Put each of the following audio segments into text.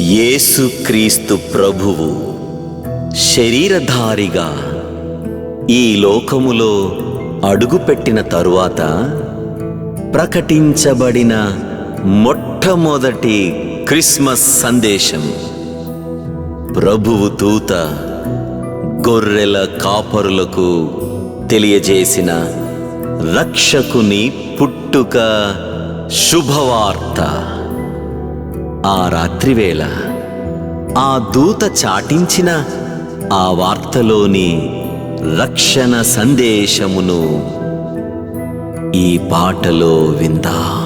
యేసుక్రీస్తు ప్రభువు శరీరధారిగా ఈ లోకములో అడుగుపెట్టిన తరువాత ప్రకటించబడిన మొట్టమొదటి క్రిస్మస్ సందేశం. ప్రభువు దూత గొర్రెల కాపరులకు తెలియజేసిన రక్షకుని పుట్టుక శుభవార్త. ఆ రాత్రివేళ ఆ దూత చాటించిన ఆ వార్తలోని రక్షణ సందేశమును ఈ పాటలో విందా.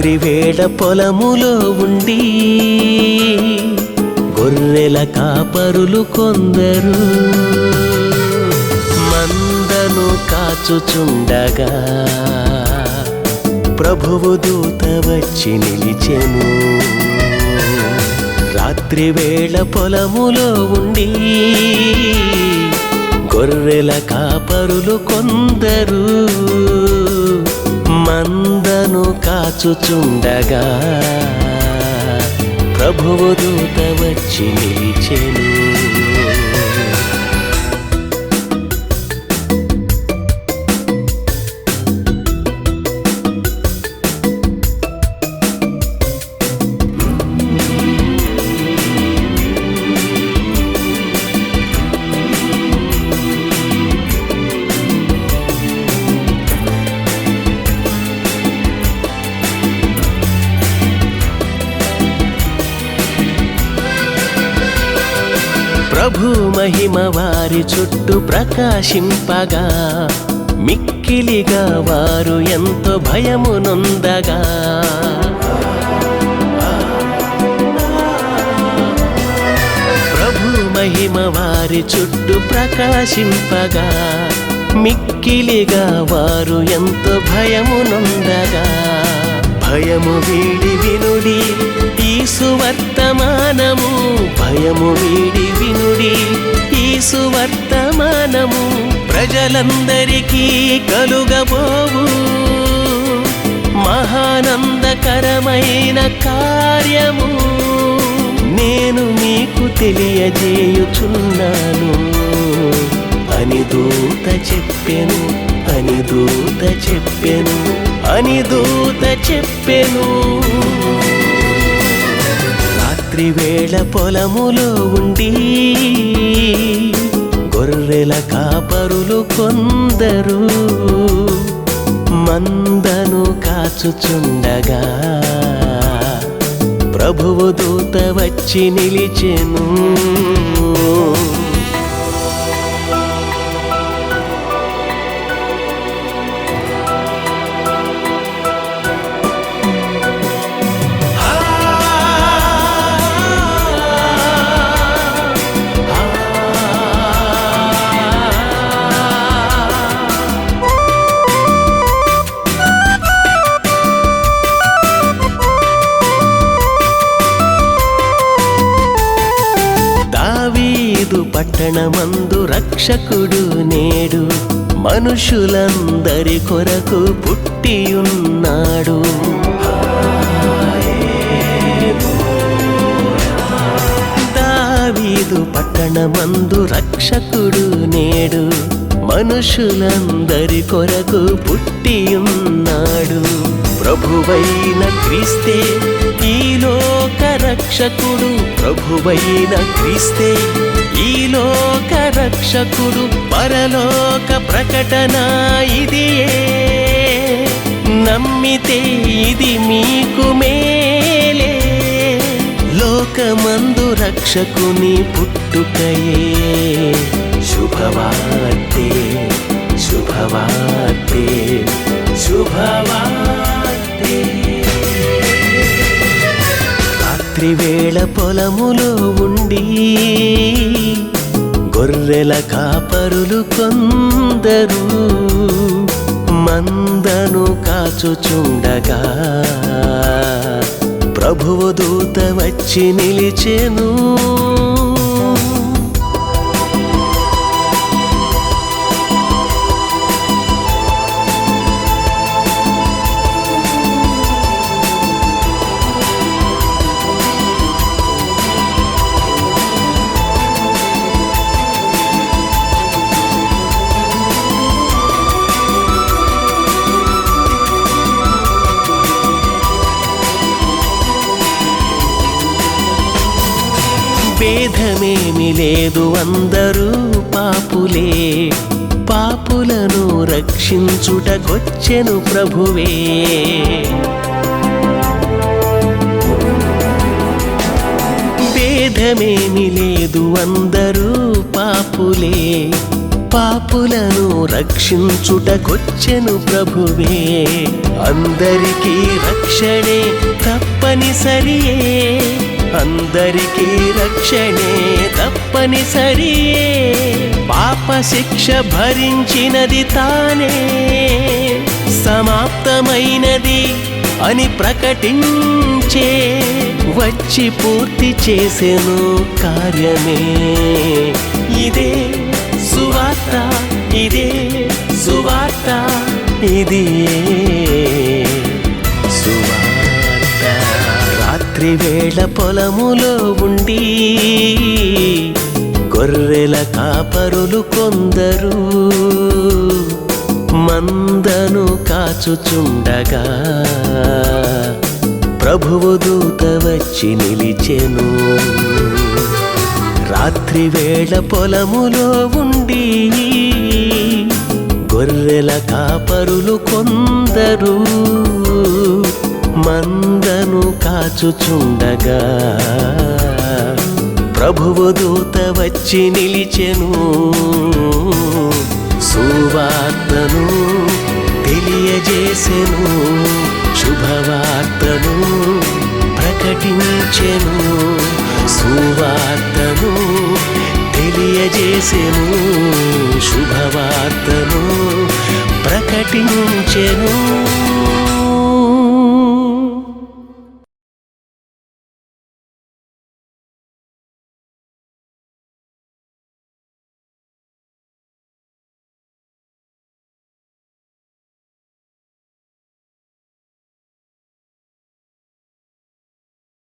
రాత్రివేళ పొలములో ఉండి గొర్రెల కాపరులు కొందరు. మందను కాచుచుండగా ప్రభువు దూత వచ్చి నిలిచెను. రాత్రివేళ పొలములో ఉండి గొర్రెల కాపరులు కొందరు. మందను కాచుచుండగా ప్రభువు దూత వచ్చి నిలిచెను. మహిమ వారి చుట్టూ ప్రకాశింపగా. మిక్కిలిగా వారు ఎంతో భయము నొందగా. ప్రభు మహిమ వారి చుట్టూ ప్రకాశింపగా. మిక్కిలిగా వారు ఎంతో భయము నొందగా. భయము వీడి వినుడి ఈ సువర్తమానము. భయము వీడి వినుడి ఈ సువర్తమానము ప్రజలందరికీ కలుగబోవు. మహానందకరమైన కార్యము నేను మీకు తెలియజేయుచున్నాను. అని దూత చెప్పెను అని దూత చెప్పెను అని దూత చెప్పెను. రాత్రి వేళ పొలములో ఉండి గొర్రెల కాపరులు కొందరు మందను కాచుచుండగా ప్రభువు దూత వచ్చి నిలిచెను. దావీదు పట్టణమందు రక్షకుడు నేడు. మనుషులందరి కొరకు పుట్టియున్నాడు. దావీదు పట్టణమందు రక్షకుడు నేడు. మనుషులందరి కొరకు పుట్టియున్నాడు. ప్రభువైన క్రీస్తే రక్షకుడు ప్రభువైన క్రీస్తే ఈ లోక రక్షకుడు పరలోక ప్రకటన ఇదియే. నమ్మితే ఇది మీకు మేలే. లోకమందు రక్షకుని పుట్టుకయే. శుభవార్తే శుభవార్తే శుభవార్తే. రాత్రివేళ పొలములో ఉండి గొర్రెల కాపరులు కొందరు మందను కాచుచుండగా ప్రభువు దూత వచ్చి నిలిచెను. భేదమేమి లేదు అందరూ పాపులే. పాపులను రక్షించుటకొచ్చెను ప్రభువే. భేదమేమి లేదు అందరూ పాపులే. పాపులను రక్షించుటకొచ్చెను ప్రభువే. అందరికీ రక్షణే తప్పనిసరియే. అందరికీ రక్షణే తప్పనిసరి పాప శిక్ష భరించినది తానే. సమాప్తమైనది అని ప్రకటించే. వచ్చి పూర్తి చేసెను కార్యమే. ఇదే సువార్త ఇదే సువార్త ఇది రాత్రివేళ పొలములో ఉండి గొర్రెల కాపరులు కొందరు మందను కాచుచుండగా ప్రభువు దూత వచ్చి నిలిచెను. రాత్రివేళ పొలములో ఉండి గొర్రెల కాపరులు కొందరు మంద మందను కాచుచుండగా. ప్రభువు దూత వచ్చి నిలిచెను. సువార్తను తెలియజేసెను. శుభవార్తను ప్రకటించెను. సువార్తను తెలియజేసెను. శుభవార్తను ప్రకటించెను.